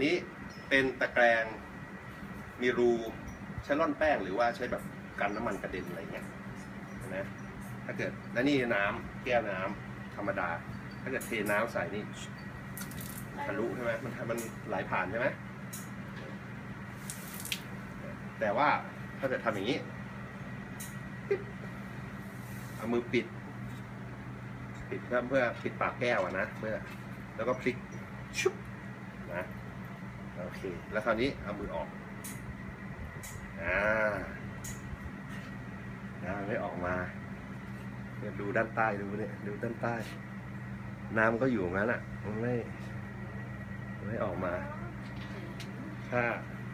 นนี้เป็นตะแกรงมีรูใช้ร่อนแป้งหรือว่าใช้แบบกันน้ำมันกระเด็นอะไรเงี้ยนะถ้าเกิดแล้วนี่น้ำแก้วน้ำธรรมดา ถ้าเกิดเทน้ำใส่นี่ทะลุใช่ไหมมันมันไหลผ่านใช่ไหมแต่ว่าถ้าเกิดทำอย่างนี้เอามือปิด ปิดเพื่อเพื่อปิดปากแก้วอะนะเพื่อแล้วก็พลิกชุบ เค แล้วคราวนี้เอามือออก อ่าน้ำไม่ออกมาเนี่ยดูด้านใต้ดูเนี่ยดูด้านใต้ น้ำก็อยู่งั้นอะ มันไม่ไม่ออกมา ถ้า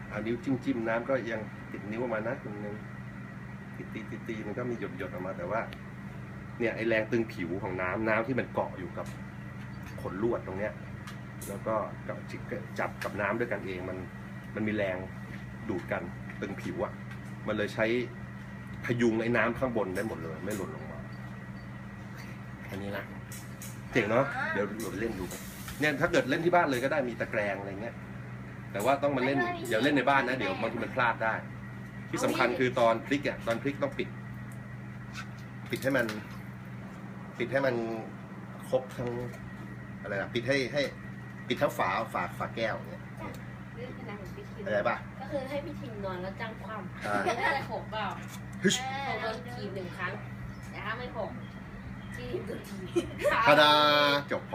เอานิ้วจิ้มจิ้มๆน้ำก็ยังติดนิ้วออกมานะคุณนึงติดตีติดตีมันก็มีหยดหยดๆออกมาแต่ว่า เนี่ยไอแรงตึงผิวของน้ำน้ำที่มันเกาะอยู่กับขนลวดตรงเนี้ย แล้วก็กับจับกับน้ำด้วยกันเองมันมันมีแรงดูดกันตึงผิวอะ่ะมันเลยใช้พยุงไอ้น้ำข้างบนได้หมดเลย ไม่หล่นลงมาแค่นี้นะเจ๋งเนาะเดี๋ยวเราไปเล่นดูเนี่ยถ้าเกิดเล่นที่บ้านเลยก็ได้มีตะแกรงอะไรเงี้ยแต่ว่าต้องมาเล่นอย่าเล่นในบ้านนะเดี๋ยวบางทีมันพลาดได้ ที่สำคัญคือตอนพลิกอะตอนพลิกต้องปิด ปิดให้มัน ปิดให้มันครบทั้งอะไรนะปิดให้ให้ ปิดทั้งฝาฝาฝาแก้วเนี่ยเรื่องขนาดของพี่ทิมอะไรปะก็คือให้พี่ทิมนอนแล้วจังความอ่าไม่ได้หกเปล่าฮึชหกโดนทีบหนึ่งครั้งแต่ถ้าไม่หกที่โดนทีบทาดาจบพอ